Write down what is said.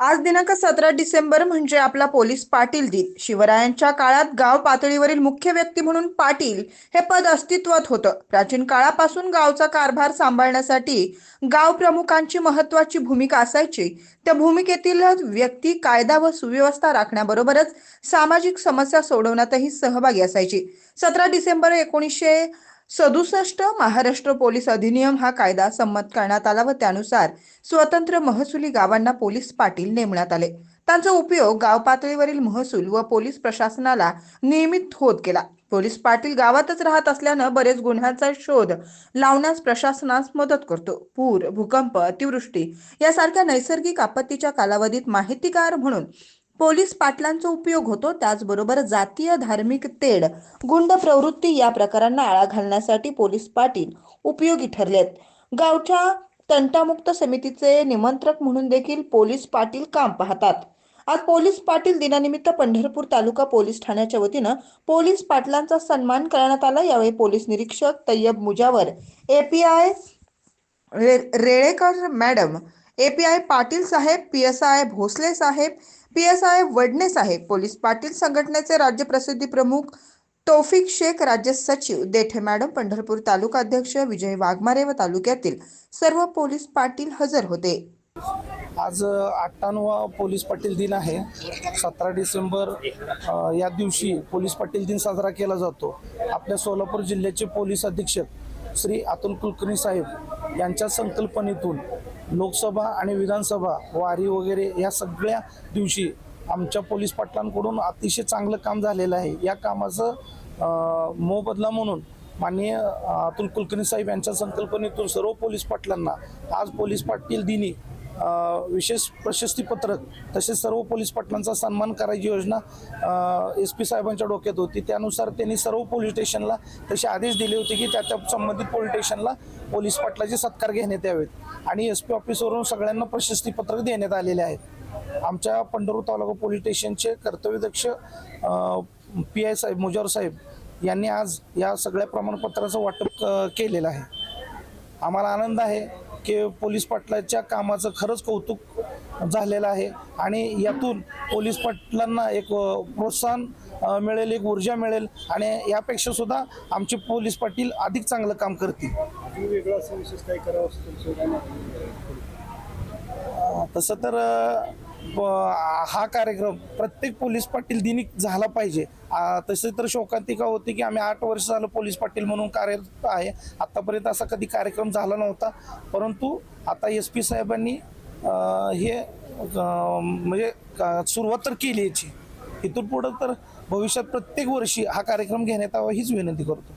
आज दिनांक सतरा डिसेंबर म्हणजे आपला पोलीस पाटील दिन. शिवरायांच्या काळात गाव पातळीवरील मुख्य व्यक्ती म्हणून पाटील हे पद अस्तित्वात होतं. प्राचीन काळापासून गावचा कारभार सांभाळण्यासाठी गाव प्रमुखांची महत्वाची भूमिका असायची. त्या भूमिकेतील व्यक्ती कायदा व सुव्यवस्था राखण्याबरोबरच सामाजिक समस्या सोडवण्यातही सहभागी असायची. सतरा डिसेंबर एकोणीसशे सदुसष्ट महाराष्ट्र पोलीस अधिनियम हा कायदा संमत करण्यात आला व त्यानुसार स्वतंत्र महसुली गावांना पोलीस पाटील नेमण्यात आले. त्यांचा उपयोग गाव पातळीवरील महसूल व पोलीस प्रशासनाला नियमित होत गेला. पोलीस पाटील गावातच राहत असल्यानं बरेच गुन्ह्यांचा शोध लावण्यास प्रशासनास मदत करतो. पूर भूकंप अतिवृष्टी यासारख्या नैसर्गिक आपत्तीच्या कालावधीत माहितीगार म्हणून पोलीस पाटलांचा उपयोग होतो त्याचबरोबर जातीय धार्मिक तेढ गुंड प्रवृत्ती या प्रकारांना आळा घालण्यासाठी पोलीस पाटील उपयोगी ठरलेत. गावच्या तंटामुक्त समितीचे निमंत्रक म्हणून देखील पोलीस पाटील काम पाहतात. आज पोलीस पाटील दिनानिमित्त पंढरपूर तालुका पोलीस ठाण्याच्या वतीनं पोलीस पाटलांचा सन्मान करण्यात आला. यावेळी पोलीस निरीक्षक तय्यब मुजावर एपीआय रे- रेळेकर मॅडम एपीआय पाटील साहेब पी एस आय भोसले साहेब पी एस आय वडणे साहेब पोलीस पाटील संघटनेचे राज्य प्रसिद्धी प्रमुख तौफिक शेख राज्य सचिव देठे मॅडम पंढरपूर तालुका अध्यक्ष विजय वाघमारे व तालुक्यातील सर्व पोलीस पाटील हजर होते. आज अठ्ठावन्नवा पोलीस पाटील दिन आहे. सतरा डिसेंबर या दिवशी पोलीस पाटील दिन साजरा केला जातो. आपल्या सोलापूर जिल्ह्याचे पोलीस अधीक्षक श्री अतुल कुलकर्णी साहेब यांच्या संकल्पनेतून लोकसभा आणि विधानसभा वारी वगैरे या सगळ्या दिवशी आमच्या पोलीस पाटलांकडून अतिशय चांगलं काम झालेलं आहे. या कामाचं मोबदला म्हणून माननीय अतुल कुलकर्णी साहेब यांच्या संकल्पनेतून सर्व पोलीस पाटलांना आज पोलीस पाटील दिनी विशेष प्रशस्तीपत्रक तसेच सर्व पोलीस पाटलांचा सन्मान करायची योजना एस पी साहेबांच्या डोक्यात होती. त्यानुसार त्यांनी सर्व पोलीस स्टेशनला तसे आदेश दिले होते की त्या त्या संबंधित पोलीस स्टेशनला पोलीस पाटलाचे सत्कार घेण्यात यावेत आणि एस पी ऑफिसवरून सगळ्यांना प्रशस्तीपत्रक देण्यात आलेले आहेत. आमच्या पंढरपूर तालुका पोलीस स्टेशनचे कर्तव्यदक्ष पी आय साहेब मुजावर साहेब यांनी आज या सगळ्या प्रमाणपत्राचं वाटप केलेलं आहे. आम्हाला आनंद आहे. की पोलीस पाटलाच्या कामाचं खरंच कौतुक झालेलं आहे. आणि यातून पोलीस पाटलांना एक प्रोत्साहन मिळेल एक ऊर्जा मिळेल आणि यापेक्षा सुद्धा आमचे पोलीस पाटील अधिक चांगलं काम करतील. वेगळं असं विशेष काही करावं तसं तर हा कार्यक्रम प्रत्येक पोलीस पाटील दिनी झाला पाहिजे. तसे तर शोकांतिका होती की आम्ही आठ वर्ष झालं पोलीस पाटील म्हणून कार्यरत आहे. आतापर्यंत असा कधी कार्यक्रम झाला नव्हता. परंतु आता एस पी साहेबांनी हे म्हणजे सुरुवात तर केली याची. इथून पुढं तर भविष्यात प्रत्येक वर्षी हा कार्यक्रम घेण्यात यावा हीच विनंती करतो.